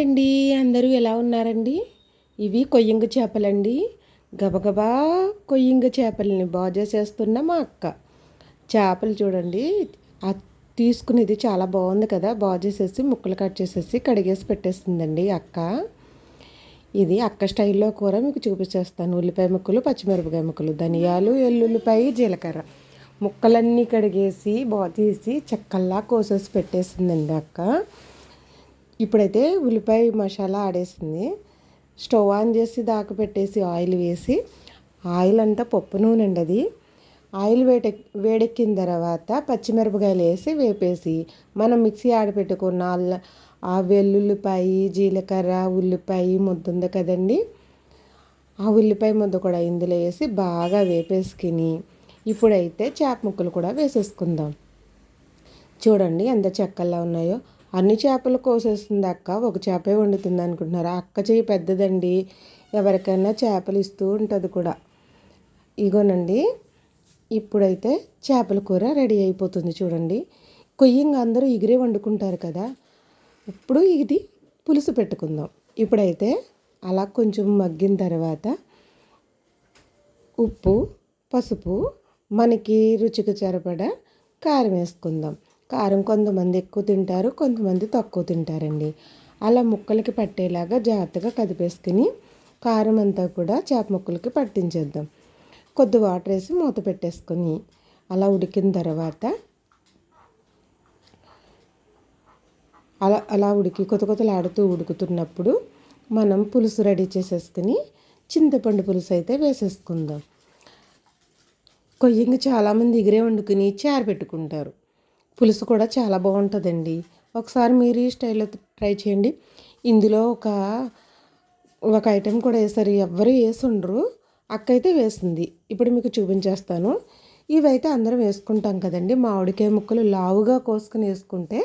Hi అండి. అందరూ ఎలా ఉన్నారండి? ఇవి కొయ్యింగ చేపలండి. గబగబా కొయ్యింగ చేపలని బాగా చేసేస్తున్న మా అక్క. చేపలు చూడండి. తీసుకునేది చాలా బాగుంది కదా. బాగా చేసేసి ముక్కలు కట్ చేసేసి కడిగేసి పెట్టేస్తుందండి అక్క. ఇది అక్క స్టైల్లో కూర మీకు చూపించేస్తాను ఉల్లిపాయ ముక్కలు పచ్చిమిరపకాయ ముక్కలు ధనియాలు ఎల్లుల్లిపాయ జీలకర్ర. ముక్కలన్నీ కడిగేసి బాగా తీసి చెక్కల్లా కోసేసి పెట్టేసిందండి అక్క. ఇప్పుడైతే ఉల్లిపాయ మసాలా ఆడేసింది. స్టవ్ ఆన్ చేసి దాకా పెట్టేసి ఆయిల్ వేసి ఆయిల్ అంతా పప్పు నూనె అండి అది. ఆయిల్ వేటె వేడెక్కిన తర్వాత పచ్చిమిరపకాయలు వేసి వేపేసి మనం మిక్సీ ఆడపెట్టుకున్న అల్ల ఆ వెల్లుల్లిపాయ జీలకర్ర ఉల్లిపాయ ముద్ద ఉంది కదండి. ఆ ఉల్లిపాయ ముద్ద కూడా ఇందులో వేసి బాగా వేపేసుకుని ఇప్పుడైతే చేప ముక్కలు కూడా వేసేసుకుందాం. చూడండి ఎంత చెక్కల్లా ఉన్నాయో. అన్ని చేపలు కోసేస్తుంది అక్క. ఒక చేపే వండుతుంది అనుకుంటున్నారు? అక్క చేయి పెద్దదండి. ఎవరికైనా చేపలు ఇస్తూ ఉంటుంది కూడా. ఇగోనండి ఇప్పుడైతే చేపల కూర రెడీ అయిపోతుంది చూడండి. కొయ్యంగా అందరూ ఎగిరే వండుకుంటారు కదా. ఇప్పుడు ఇది పులుసు పెట్టుకుందాం. ఇప్పుడైతే అలా కొంచెం మగ్గిన తర్వాత ఉప్పు పసుపు మనకి రుచికి సరిపడా కారం వేసుకుందాం. కారం కొంతమంది ఎక్కువ తింటారు కొంతమంది తక్కువ తింటారండి. అలా ముక్కలకి పట్టేలాగా జాగ్రత్తగా కదిపేసుకుని కారం అంతా కూడా చేప ముక్కలకి పట్టించేద్దాం. కొద్ది వాటర్ వేసి మూత పెట్టేసుకొని అలా ఉడికిన తర్వాత అలా అలా ఉడికి కొత్త కొత్తలాడుతూ ఉడుకుతున్నప్పుడు మనం పులుసు రెడీ చేసేసుకుని చింతపండు పులుసు అయితే వేసేసుకుందాం. కొయ్యంగా చాలామంది ఎగిరే వండుకుని చారు పెట్టుకుంటారు. పులుసు కూడా చాలా బాగుంటుందండి. ఒకసారి మీరు ఈ స్టైల్లో ట్రై చేయండి. ఇందులో ఒక ఒక ఐటెం కూడా వేసారు ఎవ్వరు వేసి ఉండరు అక్క అయితే వేసింది. ఇప్పుడు మీకు చూపించేస్తాను. ఇవైతే అందరం వేసుకుంటాం కదండి. మామిడికాయ ముక్కలు లావుగా కోసుకుని వేసుకుంటే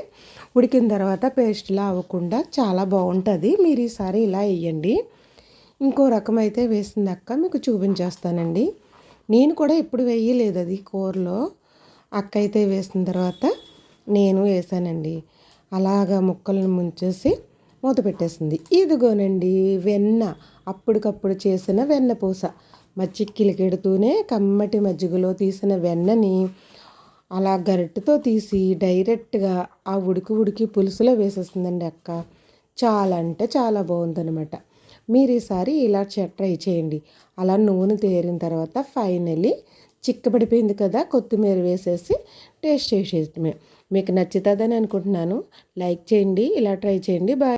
ఉడికిన తర్వాత పేస్ట్లా అవ్వకుండా చాలా బాగుంటుంది. మీరు ఈసారి ఇలా వేయండి. ఇంకో రకం అయితే వేసింది అక్క. మీకు చూపించేస్తానండి. నేను కూడా ఎప్పుడు వేయలేదు అది కూరలో. అక్క అయితే వేసిన తర్వాత నేను వేసానండి. అలాగా ముక్కలను ముంచేసి మూత పెట్టేసింది. ఇదిగోనండి వెన్న. అప్పటికప్పుడు చేసిన వెన్న పూస. మజ్జిక్కిలికెడుతూనే కమ్మటి మజ్జిగలో తీసిన వెన్నని అలా గరిటెతో తీసి డైరెక్ట్గా ఆ ఉడికి ఉడికి పులుసులో వేసేస్తుందండి అక్క. చాలా అంటే చాలా బాగుందనమాట మీరు ఈసారి ఇలా ట్రై చేయండి. అలా నూనె తేరిన తర్వాత ఫైనలీ చిక్కబడిపోయింది కదా కొత్తిమీర వేసేసి టేస్ట్ చేసేయడమే. మీకు నచ్చుతుందని అనుకుంటున్నాను. లైక్ చేయండి ఇలా ట్రై చేయండి. బాయ్.